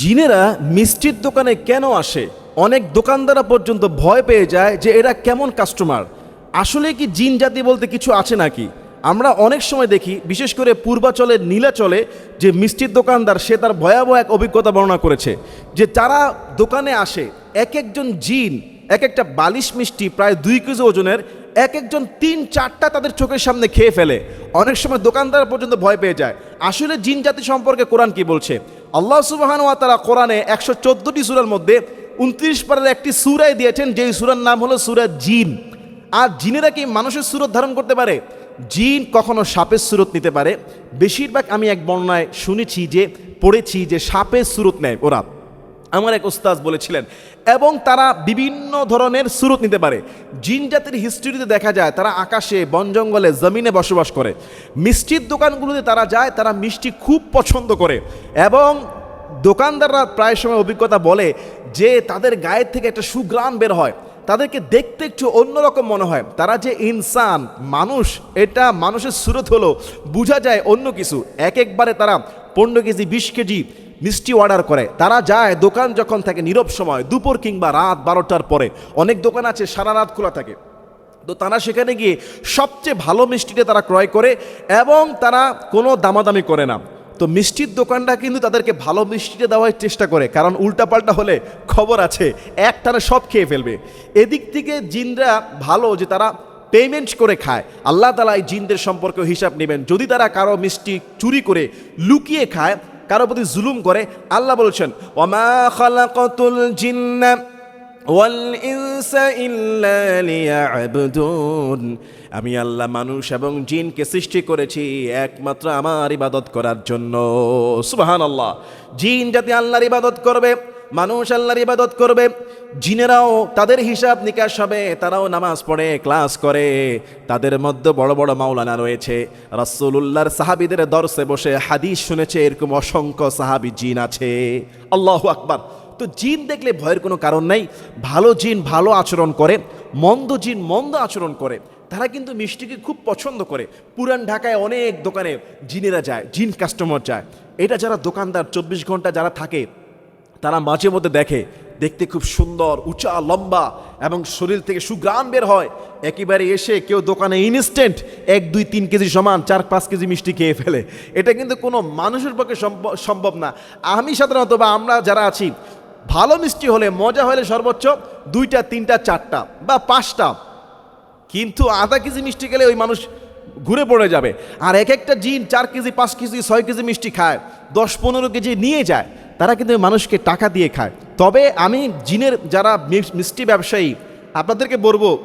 জিনেরা মিষ্টির দোকানে কেন আসে? অনেক দোকানদাররা পর্যন্ত ভয় পেয়ে যায় যে এরা কেমন কাস্টমার আসলে কি জিন জাতি বলতে কিছু আছে নাকি? আমরা অনেক সময় দেখি, বিশেষ করে পূর্বাচলের নীলাচলে, যে মিষ্টির দোকানদার, সে তার ভয়াবহ এক অভিজ্ঞতা বর্ণনা করেছে, যে যারা দোকানে আসে, এক একজন জিন, এক একটা বালিশ মিষ্টি প্রায় দুই কেজি ওজনের এক একজন তিন, চারটা তাদের চোখের সামনে খেয়ে ফেলে। অনেক সময় দোকানদার পর্যন্ত ভয় পেয়ে যায়। আসলে জিন জাতি সম্পর্কে কোরআন কি বলছে? আল্লাহ সুবাহান ওয়া তারা কোরআনে একশো চোদ্দোটি সুরার মধ্যে উনত্রিশ পারের একটি সুরাই দিয়েছেন, যেই সুরার নাম হলো সুরা জিন। আর জিনেরা কি মানুষের সুরত ধারণ করতে পারে? জিন কখনো সাপের সুরত নিতে পারে? বেশিরভাগ আমি এক বর্ণনায় শুনেছি যে, পড়েছি যে সাপের সুরত নেয় ওরা। আমার এক ওস্তাজ বলেছিলেন, এবং তারা বিভিন্ন ধরনের সুরত নিতে পারে। জিন জাতির হিস্ট্রিতে দেখা যায়, তারা আকাশে, বন জঙ্গলে, জমিনে বসবাস করে। মিষ্টির দোকানগুলোতে তারা যায়, তারা মিষ্টি খুব পছন্দ করে। এবং দোকানদাররা প্রায় সময় অভিজ্ঞতা বলে যে, তাদের গায়ের থেকে একটা সুগ্রাম বের হয়। তাদেরকে দেখতে একটু অন্যরকম মনে হয়। তারা যে ইনসান, মানুষ, এটা মানুষের সুরত হলো, বোঝা যায় অন্য কিছু। এক একবারে তারা পনেরো কেজি, বিশ কেজি মিষ্টি অর্ডার করে। তারা যায় দোকান যখন থাকে নীরব সময়, দুপুর কিংবা রাত বারোটার পরে। অনেক দোকান আছে, সারা রাত খোলা থাকে। তো তারা সেখানে গিয়ে সবচেয়ে ভালো মিষ্টিটা তারা ক্রয় করে এবং তারা কোনো দামাদামি করে না। তো মিষ্টির দোকানটা কিন্তু তাদেরকে ভালো মিষ্টিটা দেওয়ার চেষ্টা করে, কারণ উল্টাপাল্টা হলে খবর আছে, একটানা সব খেয়ে ফেলবে। এদিক থেকে জিনরা ভালো যে তারা পেমেন্ট করে খায়। আল্লাহ তালা এই জিনদের সম্পর্কে হিসাব নেবেন। যদি তারা কারও মিষ্টি চুরি করে লুকিয়ে খায় কারও প্রতি জুলুম করে, আল্লাহ বলছেন ওমা খালাকাতুল জিন্না ওয়াল ইনসা ইল্লা লিয়াবুদুন। আমি আল্লাহ মানুষ এবং জিনকে সৃষ্টি করেছি একমাত্র আমার ইবাদত করার জন্য। সুবহানাল্লাহ। জিন যাতে আল্লাহর ইবাদত করবে মানুষ আল্লাহর ইবাদত করবে, জিনেরাও তাদের হিসাব নিকাশ হবে, তারাও নামাজ পড়ে, ক্লাস করে। তাদের মধ্যে বড় বড় মাওলানা রয়েছে। রাসূলুল্লাহর সাহাবিদের দর্শে বসে হাদিস শুনেছে, এরকম অসংখ্য সাহাবী জিন আছে। আল্লাহ আকবার। তো জিন দেখলে ভয়ের কোনো কারণ নাই। ভালো জিন ভালো আচরণ করে, মন্দ জিন মন্দ আচরণ করে। তারা কিন্তু মিষ্টিকে খুব পছন্দ করে। পুরান ঢাকায় অনেক দোকানে জিনেরা যায়, জিন কাস্টমার যায়। এটা যারা দোকানদার, চব্বিশ ঘণ্টা যারা থাকে তারা মাঝে মধ্যে দেখে, দেখতে খুব সুন্দর, উঁচা, লম্বা এবং শরীর থেকে সুগ্রাম বের হয়। একেবারে এসে কেউ দোকানে ইনস্ট্যান্ট এক, দুই, তিন কেজি সমান চার, পাঁচ কেজি মিষ্টি খেয়ে ফেলে। এটা কিন্তু কোনো মানুষের পক্ষে সম্ভ- সম্ভব না। আমি সাধারণত বা আমরা যারা আছি, ভালো মিষ্টি হলে, মজা হলে সর্বোচ্চ দুইটা, তিনটা, চারটা বা পাঁচটা। কিন্তু আধা কেজি মিষ্টি খেলে ওই মানুষ ঘুরে পড়ে যাবে। আর এক একটা জিন চার কেজি, পাঁচ কেজি, ছয় কেজি মিষ্টি খায়, দশ, পনেরো কেজি নিয়ে যায়। তারা কিন্তু মানুষকে টাকা দিয়ে খায়। তবে আমি জিনের যারা মিষ্টি ব্যবসায়ী, আপনাদেরকে বলব,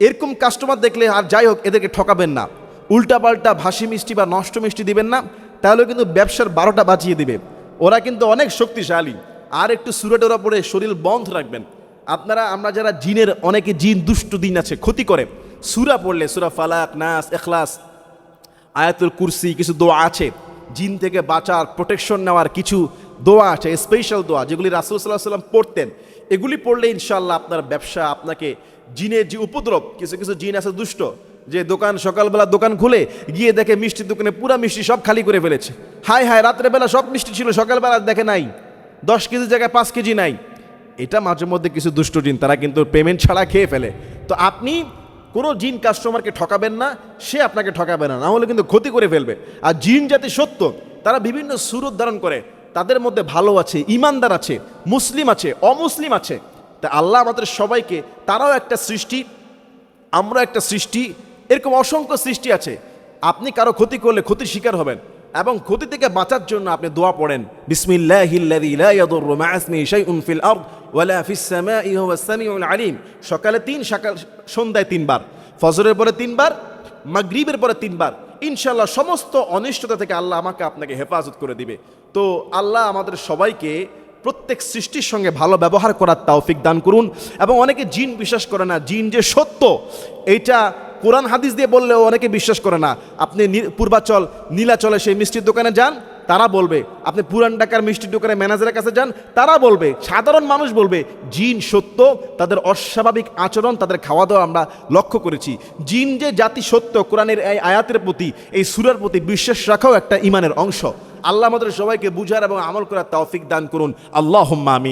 এরকম কাস্টমার দেখলে আর যাই হোক, এদেরকে ঠকাবেন না। উল্টাপাল্টা ভাসি মিষ্টি বা নষ্ট মিষ্টি দিবেন না, তাহলে কিন্তু ব্যবসার বারোটা বাজিয়ে দিবে। ওরা কিন্তু অনেক শক্তিশালী। আর একটু সুরেটোরা পরে শরীর বন্ধ রাখবেন। আপনারা, আমরা যারা জিনের, অনেকে জিন দুষ্ট দিন আছে, ক্ষতি করে। সুরা পড়লে, সুরা ফালাক, নাস, এখলাস, আয়াতুল কুরসি, কিছু দোয়া আছে। জিন থেকে বাঁচার প্রোটেকশন নেওয়ার কিছু দোয়া আছে স্পেশাল দোয়া যেগুলি রাসুল সাল্লাহ সাল্লাম পড়তেন। এগুলি পড়লে ইনশাল্লাহ আপনার ব্যবসা, আপনাকে জিনের যে উপদ্রব, কিছু কিছু জিন আছে দুষ্ট, যে দোকান, সকালবেলা দোকান খুলে গিয়ে দেখে মিষ্টির দোকানে পুরা মিষ্টি সব খালি করে ফেলেছে। হাই হাই রাত্রেবেলা সব মিষ্টি ছিল, সকালবেলা দেখে নাই। দশ কেজি জায়গায় পাঁচ কেজি নাই। এটা মাঝে মধ্যে কিছু দুষ্ট জিন, তারা কিন্তু পেমেন্ট ছাড়া খেয়ে ফেলে। তো আপনি কোনো জিন কাস্টমারকে ঠকাবেন না, সে আপনাকে ঠকাবে না না হলে কিন্তু ক্ষতি করে ফেলবে। আর জিন জাতি সত্য, তারা বিভিন্ন সুরত ধারণ করে। তাদের মধ্যে ভালো আছে, ইমানদার আছে, মুসলিম আছে, অমুসলিম আছে। তা আল্লাহ আমাদের সবাইকে, তারাও একটা সৃষ্টি আমরা একটা সৃষ্টি, এরকম অসংখ্য সৃষ্টি আছে। আপনি কারও ক্ষতি করলে ক্ষতির শিকার হবেন এবং ক্ষতি থেকে বাঁচার জন্য আপনি দোয়া পড়েন আলিম। সকালে তিন, সকাল, সন্ধ্যায় তিনবার, ফজরের পরে তিনবার, মাগরিবের পরে তিনবার। ইনশাল্লাহ সমস্ত অনিষ্টতা থেকে আল্লাহ আমাকে আপনাকে হেফাজত করে দিবে। তো আল্লাহ আমাদের সবাইকে প্রত্যেক সৃষ্টির সঙ্গে ভালো ব্যবহার করার তাওফিক দান করুন এবং অনেকে জিন বিশ্বাস করে না, জিন যে সত্য, এইটা কোরআন হাদিস দিয়ে বললেও অনেকে বিশ্বাস করে না। আপনি পূর্বাচল, নীলাচলে সেই মিষ্টির দোকানে যান তারা বলবে, আপনি পুরান ঢাকার মিষ্টি দোকানে ম্যানেজারের কাছে যান। তারা বলবে, সাধারণ মানুষ বলবে, জিন সত্য, তাদের অস্বাভাবিক আচরণ, তাদের খাওয়া দাওয়া আমরা লক্ষ্য করেছি। জিন যে জাতি সত্য, কোরআনের এই আয়াতের প্রতি, এই সুরের প্রতি বিশ্বাস রাখাও একটা ইমানের অংশ। আল্লাহ আমাদের সবাইকে বুঝার এবং আমল করার তৌফিক দান করুন। আল্লাহ আমিন।